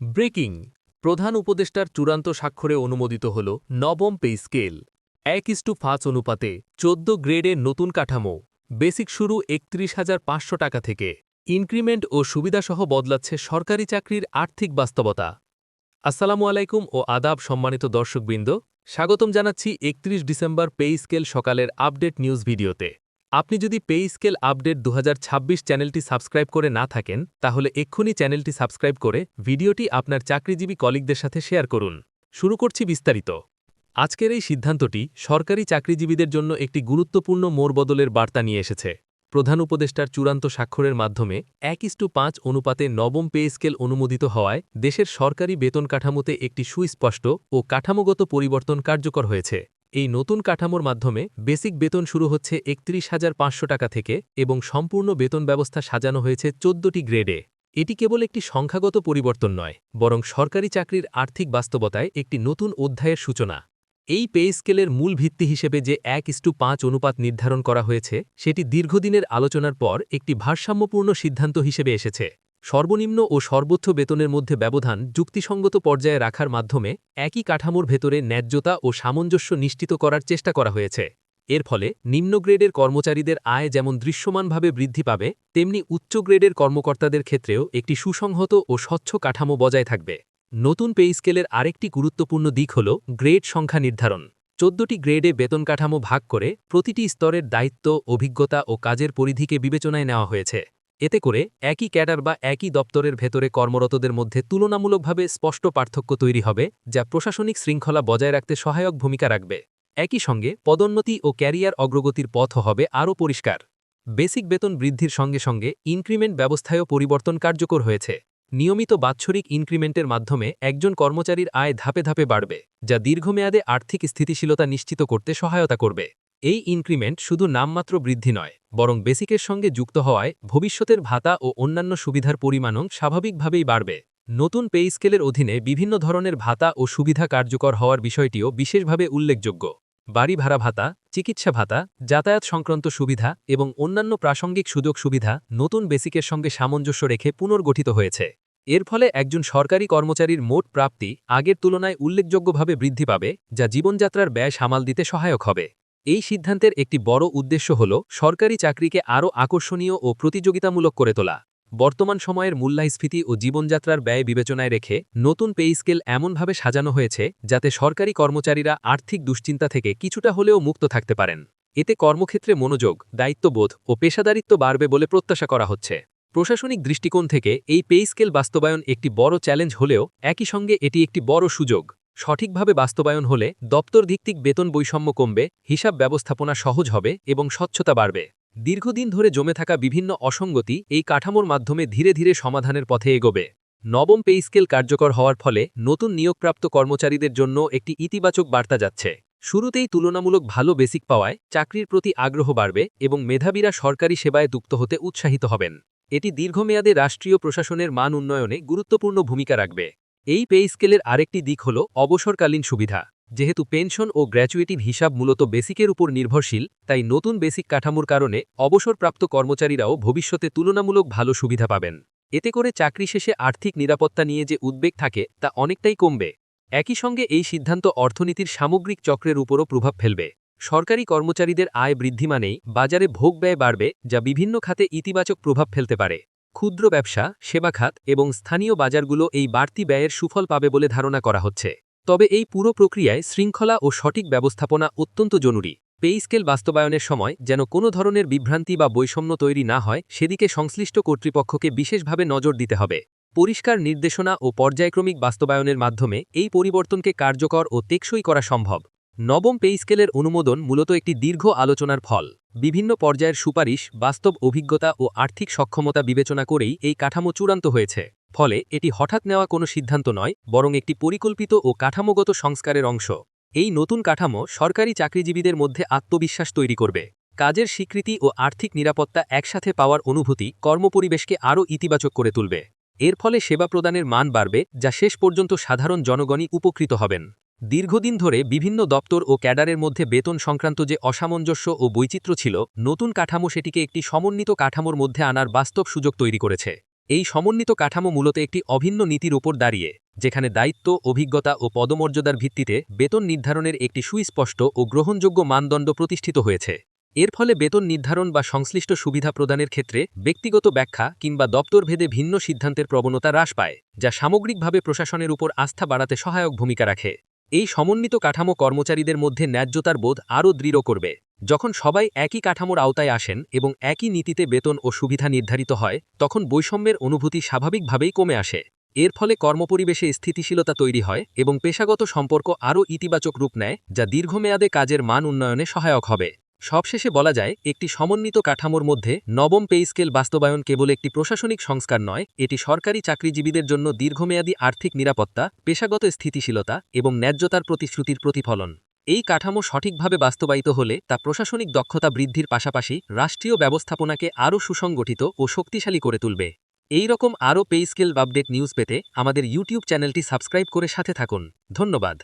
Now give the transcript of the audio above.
Breaking, প্রধান উপদেষ্টার চূড়ান্ত স্বাক্ষরে অনুমোদিত হল নবম পে স্কেল, এক ইস্টু পাঁচ অনুপাতে চোদ্দ গ্রেডের নতুন কাঠামো, বেসিক শুরু একত্রিশ হাজার পাঁচশো টাকা থেকে। ইনক্রিমেন্ট ও সুবিধাসহ বদলাচ্ছে সরকারি চাকরির আর্থিক বাস্তবতা। আসসালামু আলাইকুম ও আদাব সম্মানিত দর্শকবৃন্দ, স্বাগতম জানাচ্ছি একত্রিশ ডিসেম্বর পে স্কেল সকালের আপডেট নিউজ ভিডিওতে। আপনি যদি পে স্কেল আপডেট দু হাজার ছাব্বিশ চ্যানেলটি সাবস্ক্রাইব করে না থাকেন, তাহলে এক্ষুনি চ্যানেলটি সাবস্ক্রাইব করে ভিডিওটি আপনার চাকরিজীবী কলিগদের সাথে শেয়ার করুন। শুরু করছি বিস্তারিত। আজকের এই সিদ্ধান্তটি সরকারি চাকরিজীবীদের জন্য একটি গুরুত্বপূর্ণ মোড়বদলের বার্তা নিয়ে এসেছে। প্রধান উপদেষ্টার চূড়ান্ত স্বাক্ষরের মাধ্যমে এক ইস্টু পাঁচ অনুপাতে নবম পে স্কেল অনুমোদিত হওয়ায় দেশের সরকারি বেতন কাঠামোতে একটি সুস্পষ্ট ও কাঠামোগত পরিবর্তন কার্যকর হয়েছে। এই নতুন কাঠামোর মাধ্যমে বেসিক বেতন শুরু হচ্ছে একত্রিশ হাজার পাঁচশো টাকা থেকে এবং সম্পূর্ণ বেতন ব্যবস্থা সাজানো হয়েছে চোদ্দটি গ্রেডে। এটি কেবল একটি সংখ্যাগত পরিবর্তন নয়, বরং সরকারি চাকরির আর্থিক বাস্তবতায় একটি নতুন অধ্যায়ের সূচনা। এই পে স্কেলের মূল ভিত্তি হিসেবে যে এক ইস্টু পাঁচ অনুপাত নির্ধারণ করা হয়েছে, সেটি দীর্ঘদিনের আলোচনার পর একটি ভারসাম্যপূর্ণ সিদ্ধান্ত হিসেবে এসেছে। সর্বনিম্ন ও সর্বোচ্চ বেতনের মধ্যে ব্যবধান যুক্তিসঙ্গত পর্যায়ে রাখার মাধ্যমে একই কাঠামোর ভেতরে ন্যায্যতা ও সামঞ্জস্য নিশ্চিত করার চেষ্টা করা হয়েছে। এর ফলে নিম্ন গ্রেডের কর্মচারীদের আয় যেমন দৃশ্যমানভাবে বৃদ্ধি পাবে, তেমনি উচ্চ গ্রেডের কর্মকর্তাদের ক্ষেত্রেও একটি সুসংহত ও স্বচ্ছ কাঠামো বজায় থাকবে। নতুন পে স্কেলের আরেকটি গুরুত্বপূর্ণ দিক হল গ্রেড সংখ্যা নির্ধারণ। চোদ্দটি গ্রেডে বেতন কাঠামো ভাগ করে প্রতিটি স্তরের দায়িত্ব, অভিজ্ঞতা ও কাজের পরিধিকে বিবেচনায় নেওয়া হয়েছে। এতে করে একই ক্যাডার বা একই দপ্তরের ভেতরে কর্মরতদের মধ্যে তুলনামূলকভাবে স্পষ্ট পার্থক্য তৈরি হবে, যা প্রশাসনিক শৃঙ্খলা বজায় রাখতে সহায়ক ভূমিকা রাখবে। একই সঙ্গে, পদোন্নতি ও ক্যারিয়ার অগ্রগতির পথ হবে আরও পরিষ্কার। বেসিক বেতন বৃদ্ধির সঙ্গে সঙ্গে ইনক্রিমেন্ট ব্যবস্থায়ও পরিবর্তন কার্যকর হয়েছে। নিয়মিত বাৎসরিক ইনক্রিমেন্টের মাধ্যমে একজন কর্মচারীর আয় ধাপে ধাপে বাড়বে, যা দীর্ঘমেয়াদে আর্থিক স্থিতিশীলতা নিশ্চিত করতে সহায়তা করবে। এই ইনক্রিমেন্ট শুধু নামমাত্র বৃদ্ধি নয়, বরং বেসিকের সঙ্গে যুক্ত হওয়ায় ভবিষ্যতের ভাতা ও অন্যান্য সুবিধার পরিমাণও স্বাভাবিকভাবেই বাড়বে। নতুন পে স্কেলের অধীনে বিভিন্ন ধরনের ভাতা ও সুবিধা কার্যকর হওয়ার বিষয়টিও বিশেষভাবে উল্লেখযোগ্য। বাড়ি ভাড়া ভাতা, চিকিৎসা ভাতা, যাতায়াত সংক্রান্ত সুবিধা এবং অন্যান্য প্রাসঙ্গিক সুযোগ সুবিধা নতুন বেসিকের সঙ্গে সামঞ্জস্য রেখে পুনর্গঠিত হয়েছে। এর ফলে একজন সরকারি কর্মচারীর মোট প্রাপ্তি আগের তুলনায় উল্লেখযোগ্যভাবে বৃদ্ধি পাবে, যা জীবনযাত্রার ব্যয় সামাল দিতে সহায়ক হবে। এই সিদ্ধান্তের একটি বড় উদ্দেশ্য হল সরকারি চাকরিকে আরও আকর্ষণীয় ও প্রতিযোগিতামূলক করে তোলা। বর্তমান সময়ের মূল্যাস্ফীতি ও জীবনযাত্রার ব্যয় বিবেচনায় রেখে নতুন পে স্কেল এমনভাবে সাজানো হয়েছে যাতে সরকারি কর্মচারীরা আর্থিক দুশ্চিন্তা থেকে কিছুটা হলেও মুক্ত থাকতে পারেন। এতে কর্মক্ষেত্রে মনোযোগ, দায়িত্ববোধ ও পেশাদারিত্ব বাড়বে বলে প্রত্যাশা করা হচ্ছে। প্রশাসনিক দৃষ্টিকোণ থেকে এই পে স্কেল বাস্তবায়ন একটি বড় চ্যালেঞ্জ হলেও একই সঙ্গে এটি একটি বড় সুযোগ। সঠিকভাবে বাস্তবায়ন হলে দপ্তর ভিত্তিক বেতন বৈষম্য কমবে, হিসাব ব্যবস্থাপনা সহজ হবে এবং স্বচ্ছতা বাড়বে। দীর্ঘদিন ধরে জমে থাকা বিভিন্ন অসঙ্গতি এই কাঠামোর মাধ্যমে ধীরে ধীরে সমাধানের পথে এগোবে। নবম পে স্কেল কার্যকর হওয়ার ফলে নতুন নিয়োগপ্রাপ্ত কর্মচারীদের জন্য একটি ইতিবাচক বার্তা যাচ্ছে। শুরুতেই তুলনামূলক ভালো বেসিক পাওয়ায় চাকরির প্রতি আগ্রহ বাড়বে এবং মেধাবীরা সরকারি সেবায় যুক্ত হতে উৎসাহিত হবেন। এটি দীর্ঘমেয়াদে রাষ্ট্রীয় প্রশাসনের মান উন্নয়নে গুরুত্বপূর্ণ ভূমিকা রাখবে। এই পে স্কেলের আরেকটি দিক হল অবসরকালীন সুবিধা। যেহেতু পেনশন ও গ্র্যাচুইটির হিসাব মূলত বেসিকের উপর নির্ভরশীল, তাই নতুন বেসিক কাঠামোর কারণে অবসরপ্রাপ্ত কর্মচারীরাও ভবিষ্যতে তুলনামূলক ভালো সুবিধা পাবেন। এতে করে চাকরি শেষে আর্থিক নিরাপত্তা নিয়ে যে উদ্বেগ থাকে, তা অনেকটাই কমবে। একই সঙ্গে এই সিদ্ধান্ত অর্থনীতির সামগ্রিক চক্রের উপরও প্রভাব ফেলবে। সরকারি কর্মচারীদের আয় বৃদ্ধি মানেই বাজারে ভোগ ব্যয় বাড়বে, যা বিভিন্ন খাতে ইতিবাচক প্রভাব ফেলতে পারে। ক্ষুদ্র ব্যবসা সেবা খাত এবং স্থানীয় বাজারগুলো এই বাড়তি ব্যয়ের সুফল পাবে বলে ধারণা করা হচ্ছে। তবে এই পুরো প্রক্রিয়ায় শৃঙ্খলা ও সঠিক ব্যবস্থাপনা অত্যন্ত জরুরি। পে স্কেল বাস্তবায়নের সময় যেন কোনো ধরনের বিভ্রান্তি বা বৈষম্য তৈরি না হয়, সেদিকে সংশ্লিষ্ট কর্তৃপক্ষকে বিশেষভাবে নজর দিতে হবে। পরিষ্কার নির্দেশনা ও পর্যায়ক্রমিক বাস্তবায়নের মাধ্যমে এই পরিবর্তনকে কার্যকর ও টেকসই করা সম্ভব। নবম পে স্কেলের অনুমোদন মূলত একটি দীর্ঘ আলোচনার ফল। বিভিন্ন পর্যায়ের সুপারিশ, বাস্তব অভিজ্ঞতা ও আর্থিক সক্ষমতা বিবেচনা করেই এই কাঠামো চূড়ান্ত হয়েছে। ফলে এটি হঠাৎ নেওয়া কোনো সিদ্ধান্ত নয়, বরং একটি পরিকল্পিত ও কাঠামোগত সংস্কারের অংশ। এই নতুন কাঠামো সরকারি চাকরিজীবীদের মধ্যে আত্মবিশ্বাস তৈরি করবে। কাজের স্বীকৃতি ও আর্থিক নিরাপত্তা একসাথে পাওয়ার অনুভূতি কর্মপরিবেশকে আরও ইতিবাচক করে তুলবে। এর ফলে সেবা প্রদানের মান বাড়বে, যা শেষ পর্যন্ত সাধারণ জনগণই উপকৃত হবেন। দীর্ঘদিন ধরে বিভিন্ন দপ্তর ও ক্যাডারের মধ্যে বেতন সংক্রান্ত যে অসামঞ্জস্য ও বৈচিত্র্য ছিল, নতুন কাঠামো সেটিকে একটি সমন্বিত কাঠামোর মধ্যে আনার বাস্তব সুযোগ তৈরি করেছে। এই সমন্বিত কাঠামো মূলত একটি অভিন্ন নীতির উপর দাঁড়িয়ে, যেখানে দায়িত্ব, অভিজ্ঞতা ও পদমর্যাদার ভিত্তিতে বেতন নির্ধারণের একটি সুস্পষ্ট ও গ্রহণযোগ্য মানদণ্ড প্রতিষ্ঠিত হয়েছে। এর ফলে বেতন নির্ধারণ বা সংশ্লিষ্ট সুবিধা প্রদানের ক্ষেত্রে ব্যক্তিগত ব্যাখ্যা কিংবা দপ্তরভেদে ভিন্ন সিদ্ধান্তের প্রবণতা হ্রাস পায়, যা সামগ্রিকভাবে প্রশাসনের উপর আস্থা বাড়াতে সহায়ক ভূমিকা রাখে। এই সমন্বিত কাঠামো কর্মচারীদের মধ্যে ন্যায্যতার বোধ আরও দৃঢ় করবে। যখন সবাই একই কাঠামোর আওতায় আসেন এবং একই নীতিতে বেতন ও সুবিধা নির্ধারিত হয়, তখন বৈষম্যের অনুভূতি স্বাভাবিকভাবেই কমে আসে। এর ফলে কর্মপরিবেশে স্থিতিশীলতা তৈরি হয় এবং পেশাগত সম্পর্ক আরও ইতিবাচক রূপ নেয়, যা দীর্ঘমেয়াদে কাজের মান উন্নয়নে সহায়ক হবে। সবশেষে বলা যায়, একটি সমন্বিত কাঠামোর মধ্যে নবম পে স্কেল বাস্তবায়ন কেবল একটি প্রশাসনিক সংস্কার নয়, এটি সরকারি চাকরিজীবীদের জন্য দীর্ঘমেয়াদী আর্থিক নিরাপত্তা, পেশাগত স্থিতিশীলতা এবং ন্যায্যতার প্রতিশ্রুতির প্রতিফলন। এই কাঠামো সঠিকভাবে বাস্তবায়িত হলে তা প্রশাসনিক দক্ষতা বৃদ্ধির পাশাপাশি রাষ্ট্রীয় ব্যবস্থাপনাকে আরও সুসংগঠিত ও শক্তিশালী করে তুলবে। এই রকম আরও পে স্কেল আপডেট নিউজ পেতে আমাদের ইউটিউব চ্যানেলটি সাবস্ক্রাইব করে সাথে থাকুন। ধন্যবাদ।